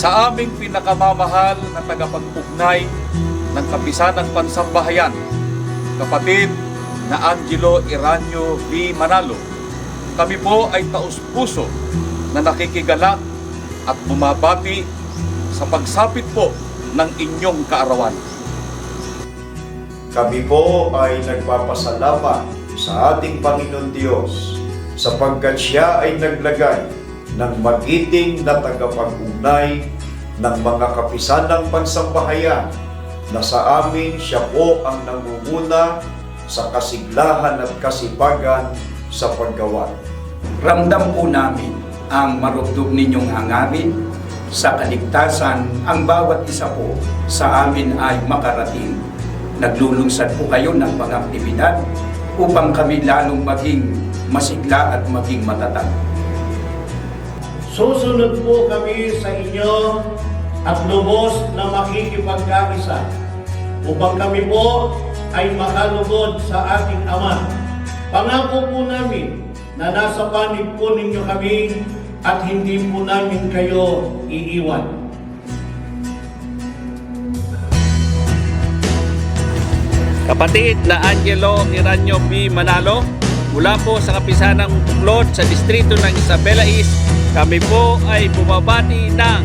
sa aming pinakamamahal na tagapag-ugnay ng kapisanang pansambahayan, kapatid na Angelo Iranyo V. Manalo. Kami po ay taus-puso na nakikigalak at bumabati sa pagsapit po ng inyong kaarawan. Kami po ay nagpapasalamat sa ating Panginoon Diyos sapagkat siya ay naglagay ng magiting na tagapag-ugnay ng mga kapisanang pansambahayan na sa amin siya po ang nangunguna sa kasiglahan at kasipagan sa paggawa. Ramdam po namin ang marugdog ninyong hangarin sa kaligtasan ang bawat isa po sa amin ay makarating. Naglulunsad po kayo ng mga aktibidad upang kami lalong maging masigla at maging matatag. Susunod po kami sa inyo at lubos na makikipagkaisa upang kami po ay makalugod sa ating Ama. Pangako po namin na nasa panig po ninyo kami at hindi po namin kayo iiwan. Kapatid na Angelo Iranyo B. Manalo, mula po sa kapisanang Buklod sa distrito ng Isabela East, kami po ay bumabati ng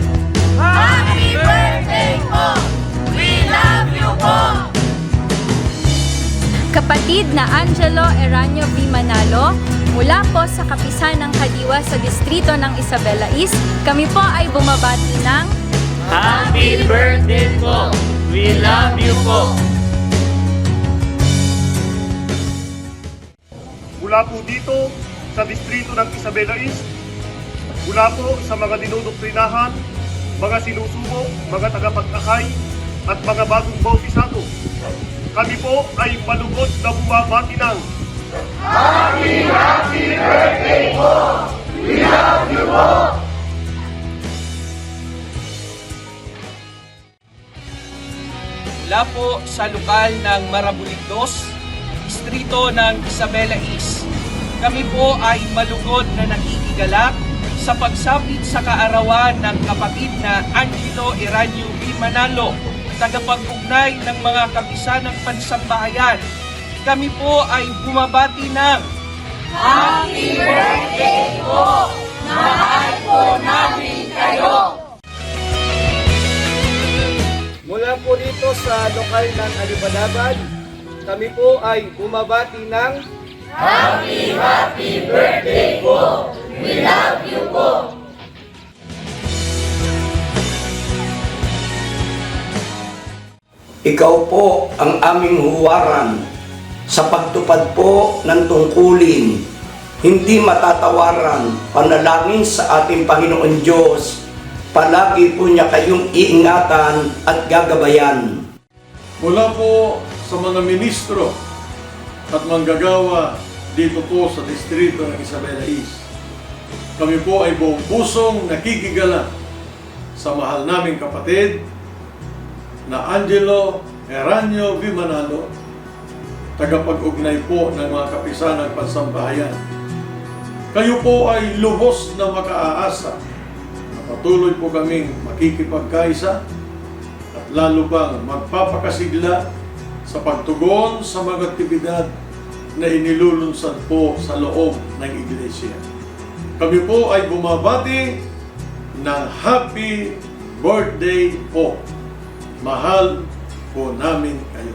Happy birthday po! We love you po! Kapatid na Angelo Eranio V. Manalo, mula po sa kapisan ng Kadiwa sa distrito ng Isabela East, kami po ay bumabati ng Happy birthday po! We love you po! mula po dito sa distrito ng Isabela East, mula po sa mga dinodoktrinahan, mga sinusubo, mga tagapag-akay, at mga bagong bautisado. Kami po ay malugod na bumabati ng mula po sa lokal ng Marabuligdos, distrito ng Isabela East. Kami po ay malugod na nakikigalak sa pagsapit sa kaarawan ng kapatid na Angelo Iranyo B. Manalo, tagapag-ugnay ng mga kapisanang pansambahayan. Kami po ay bumabati ng Happy birthday po! Mahal po namin kayo! Mula po dito sa lokal ng Alibalaban, kami po ay bumabati ng Happy, happy birthday Ikaw po ang aming huwaran sa pagtupad po ng tungkulin, hindi matatawaran, panalangin sa ating Panginoon Diyos. Palagi po niya kayong iingatan at gagabayan. Mula po sa mga ministro at manggagawa dito po sa distrito ng Isabela East. Kami po ay buong pusong nakikigala sa mahal naming kapatid na Angelo Eranio V. Manalo, tagapag-ugnay po ng mga kapisanang pansambahayan. Kayo po ay lubos na makaaasa na patuloy po kaming makikipagkaisa at lalo pang magpapakasigla sa pagtugon sa mga aktibidad na inilulunsad po sa loob ng iglesia. Kami po ay bumabati ng happy birthday po. Mahal po namin kayo.